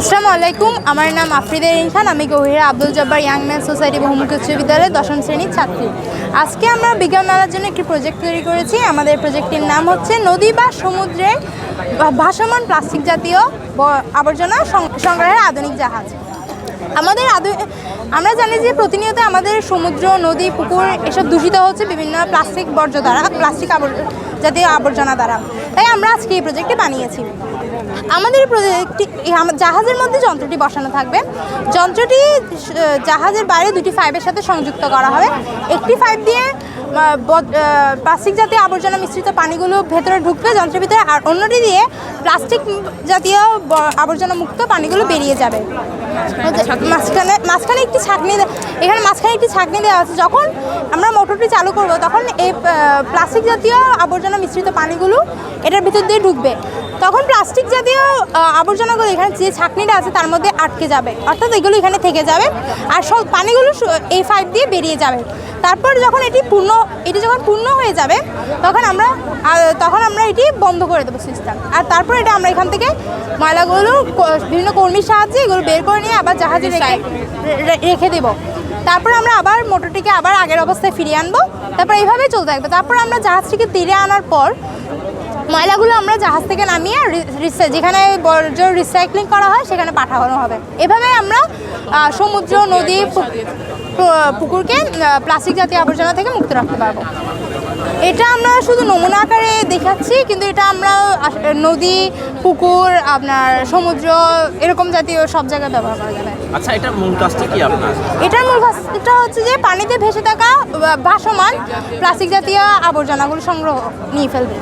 আসসালামু আলাইকুম আমার নাম আফরিদা ইরিন খান আমি Gohira Abdul Jabbar young man society বহুমুখী উচ্চ বিদ্যালয়ের দশম শ্রেণির ছাত্রী। আজকে আমরা বিজ্ঞান মেলার জন্য একটি প্রজেক্ট তৈরি করেছি। আমাদের প্রজেক্টটির নাম হচ্ছে নদী বা সমুদ্রে ভাসমান প্লাস্টিক জাতীয় আবর্জনা সংগ্রহের আধুনিক জাহাজ। আমাদের আমরা জানি যে প্রতিনিয়ত আমাদের সমুদ্র, নদী, পুকুর এসব দূষিত হচ্ছে বিভিন্ন প্লাস্টিক বর্জ্য দ্বারা প্লাস্টিক জাতীয় আবর্জনা দ্বারা। তাই আমরা আজকে এই প্রজেক্টটি বানিয়েছি। আমাদের এই জাহাজের মধ্যে যন্ত্রটি বসানো থাকবে। যন্ত্রটি জাহাজের বাইরে দুটি পাইপের সাথে সংযুক্ত করা হবে। একটি পাইপ দিয়ে প্লাস্টিক জাতীয় আবর্জনা মিশ্রিত পানিগুলো ভেতরে ঢুকবে, যন্ত্রের ভিতরে, আর অন্যটি দিয়ে প্লাস্টিক জাতীয় আবর্জনা মুক্ত পানিগুলো বেরিয়ে যাবে। মাঝখানে মাঝখানে একটি ছাঁকনি এখানে মাঝখানে একটি ছাঁকনি দেওয়া আছে। যখন আমরা মোটরটি চালু করব, তখন এই প্লাস্টিক জাতীয় আবর্জনা মিশ্রিত পানিগুলো এটার ভিতর দিয়ে ঢুকবে। তখন প্লাস্টিক জাতীয় আহ, আবর্জনাগুলো এখানে যে ছাঁকনিটা আছে তার মধ্যে আটকে যাবে। অর্থাৎ এগুলো এখানে থেকে যাবে আর সব পানিগুলো এই পাইপ দিয়ে বেরিয়ে যাবে। তারপর যখন এটি পূর্ণ এটি যখন পূর্ণ হয়ে যাবে তখন আমরা তখন আমরা এটি বন্ধ করে দেবো সিস্টেম আর তারপর এটা আমরা এখান থেকে ময়লাগুলো বিভিন্ন কর্মীর সাহায্যে এগুলো বের করে নিয়ে আবার জাহাজে রেখে রেখে দেবো। তারপর আমরা আবার মোটরটিকে আবার আগের অবস্থায় ফিরিয়ে আনব। তারপর এইভাবেই চলতে থাকবে। তারপর আমরা জাহাজটিকে তীরে আনার পর ময়লাগুলো আমরা জাহাজ থেকে নামিয়ে যেখানে বর্জ্য রিসাইক্লিং করা হয়, সেখানে পাঠানো হবে। এভাবে আমরা সমুদ্র, নদী পুকুরকে প্লাস্টিক জাতীয় আবর্জনা থেকে মুক্ত রাখতে পারব। এটা আমরা শুধু নমুনা আকারে দেখাচ্ছি কিন্তু এটা আমরা নদী পুকুর আপনার সমুদ্র এরকম জাতীয় সব জায়গায় ব্যবহার করা যাবে। আচ্ছা এটা মূল কাজটা কি আপনার? এটার মূল কাজটা হচ্ছে যে পানিতে ভেসে থাকা ভাসমান প্লাস্টিক জাতীয় আবর্জনাগুলো সংগ্রহ নিয়ে ফেলবে।